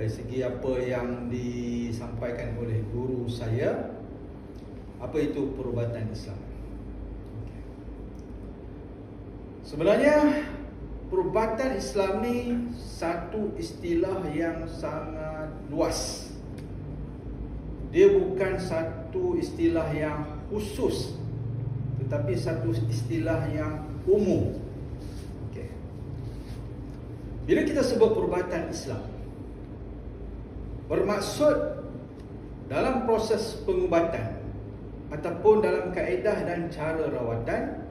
dari segi apa yang disampaikan oleh guru saya apa itu perubatan Islam? Sebenarnya perubatan Islam ni satu istilah yang sangat luas. Dia bukan satu istilah yang khusus tetapi satu istilah yang umum. Bila kita sebut perubatan Islam bermaksud dalam proses pengubatan ataupun dalam kaedah dan cara rawatan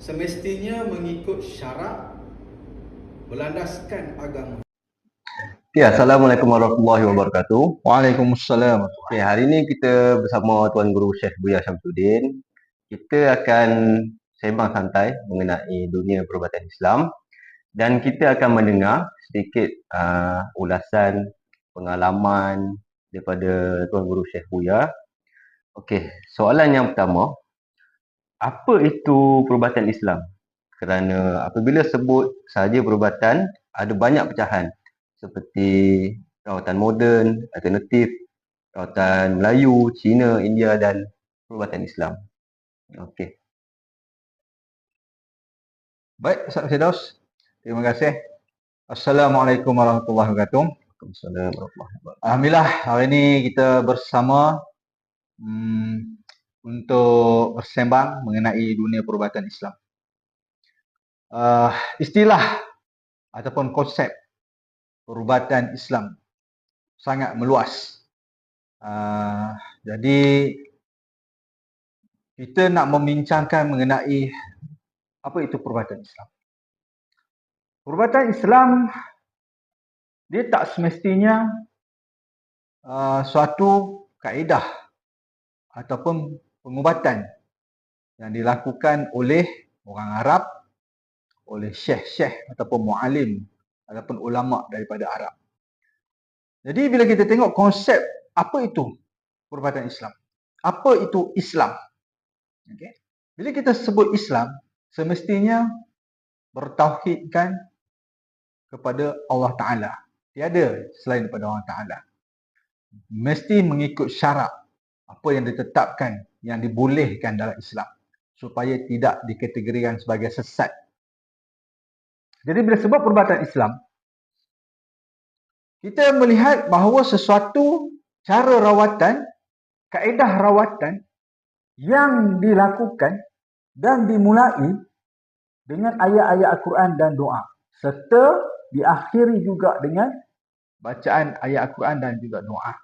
semestinya mengikut syarak berlandaskan agama. Ya, Assalamualaikum warahmatullahi wabarakatuh. Waalaikumsalam. Okay, hari ini kita bersama Tuan Guru Syekh Buya Syamsuddin. Kita akan sembang santai mengenai dunia perubatan Islam dan kita akan mendengar sedikit uh, ulasan pengalaman daripada Tuan Guru Syekh Buya. Okey, soalan yang pertama, apa itu perubatan Islam? Kerana apabila sebut sahaja perubatan, ada banyak pecahan seperti rawatan moden, alternatif, rawatan Melayu, Cina, India dan perubatan Islam. Okey. Baik, Ustaz Firdaus. Terima kasih. Assalamualaikum warahmatullahi wabarakatuh. Assalamualaikum Alhamdulillah, hari ini kita bersama hmm, untuk bersembang mengenai dunia perubatan Islam. Uh, istilah ataupun konsep perubatan Islam sangat meluas. Uh, jadi kita nak membincangkan mengenai apa itu perubatan Islam. Perubatan Islam dia tak semestinya uh, suatu kaedah ataupun pengubatan yang dilakukan oleh orang Arab, oleh syekh-syekh ataupun mu'alim ataupun ulama daripada Arab. Jadi bila kita tengok konsep apa itu perubatan Islam? Apa itu Islam? Okay. Bila kita sebut Islam, semestinya bertauhidkan kepada Allah Ta'ala. Tiada selain daripada Allah Ta'ala. Mesti mengikut syarat apa yang ditetapkan, yang dibolehkan dalam Islam. Supaya tidak dikategorikan sebagai sesat. Jadi bila sebut perubatan Islam, kita melihat bahawa sesuatu cara rawatan, kaedah rawatan yang dilakukan dan dimulai dengan ayat-ayat Al-Quran dan doa. Serta diakhiri juga dengan bacaan ayat Al-Quran dan juga doa.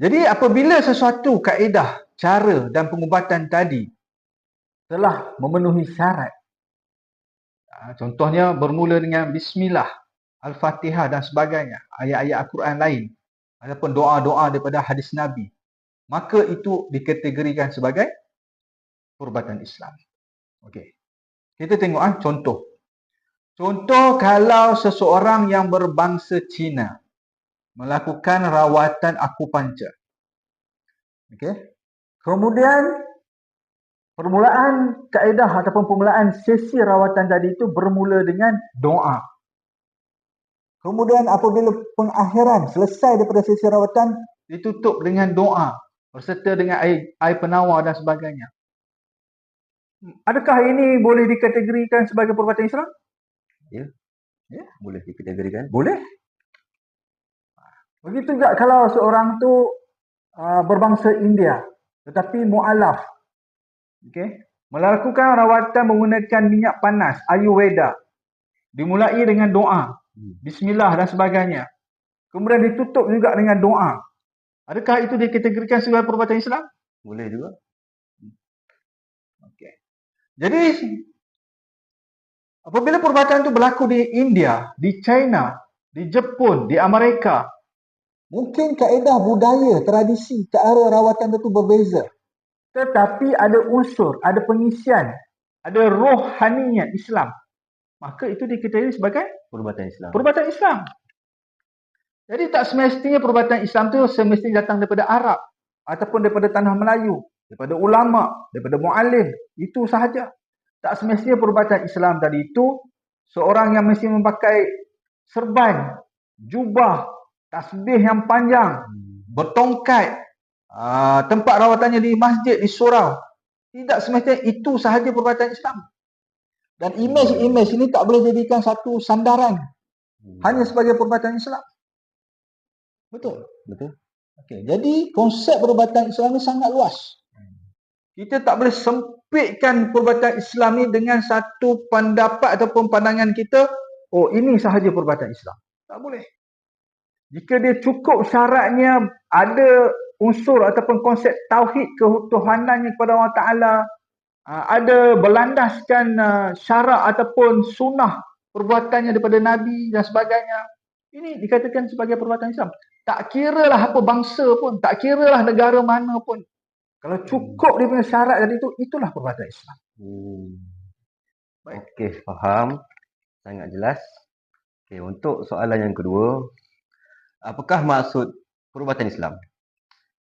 Jadi apabila sesuatu kaedah, cara dan pengubatan tadi telah memenuhi syarat. Ha, contohnya bermula dengan Bismillah, Al-Fatihah dan sebagainya. Ayat-ayat Al-Quran lain. Ataupun doa-doa daripada hadis Nabi. Maka itu dikategorikan sebagai perubatan Islam. Okey. Kita tengok ah contoh. Contoh kalau seseorang yang berbangsa Cina melakukan rawatan akupuncture. Okey. Kemudian permulaan kaedah ataupun permulaan sesi rawatan tadi itu bermula dengan doa. Kemudian apabila pengakhiran selesai daripada sesi rawatan ditutup dengan doa berserta dengan air, air penawar dan sebagainya. Adakah ini boleh dikategorikan sebagai perbuatan Islam? Ya. Ya, boleh dikategorikan. Boleh. Begitu juga kalau seorang tu uh, berbangsa India tetapi mualaf. Okey. Melakukan rawatan menggunakan minyak panas, ayurveda. Dimulai dengan doa, hmm. bismillah dan sebagainya. Kemudian ditutup juga dengan doa. Adakah itu dikategorikan sebagai perbuatan Islam? Boleh juga. Okey. Jadi Apabila perbuatan itu berlaku di India, di China, di Jepun, di Amerika, mungkin kaedah budaya, tradisi ke arah rawatan itu berbeza. Tetapi ada unsur, ada pengisian, ada rohaninya Islam. Maka itu diketahui sebagai perbuatan Islam. Perbuatan Islam. Jadi tak semestinya perbuatan Islam itu semestinya datang daripada Arab ataupun daripada tanah Melayu, daripada ulama, daripada muallim. Itu sahaja. Tak semestinya perubatan Islam tadi itu seorang yang mesti memakai serban jubah, tasbih yang panjang, bertongkat, ah, tempat rawatannya di masjid, di surau. Tidak semestinya itu sahaja perbuatan Islam. Dan imej-imej ini tak boleh jadikan satu sandaran hanya sebagai perbuatan Islam. Betul. Betul? Okey, jadi konsep perubatan Islam ni sangat luas. Kita tak boleh sempitkan perubatan Islam ni dengan satu pendapat ataupun pandangan kita, oh ini sahaja perubatan Islam. Tak boleh. Jika dia cukup syaratnya ada unsur ataupun konsep tauhid ketuhanannya kepada Allah Taala, ah, ada berlandaskan ah, syarat ataupun sunnah perbuatannya daripada Nabi dan sebagainya. Ini dikatakan sebagai perbuatan Islam. Tak kira lah apa bangsa pun, tak kira lah negara mana pun. Kalau cukup dia punya syarat tadi itu, itulah perbuatan Islam. Hmm. Baik. Okey, faham. Sangat jelas. Okey, untuk soalan yang kedua, apakah maksud perubatan Islam?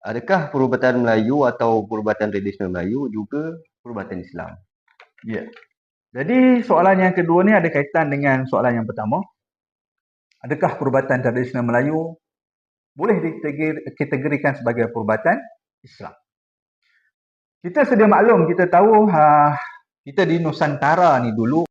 Adakah perubatan Melayu atau perubatan tradisional Melayu juga perubatan Islam? Ya. Jadi soalan yang kedua ni ada kaitan dengan soalan yang pertama. Adakah perubatan tradisional Melayu boleh dikategorikan sebagai perubatan Islam? Kita sedia maklum, kita tahu ha, kita di Nusantara ni dulu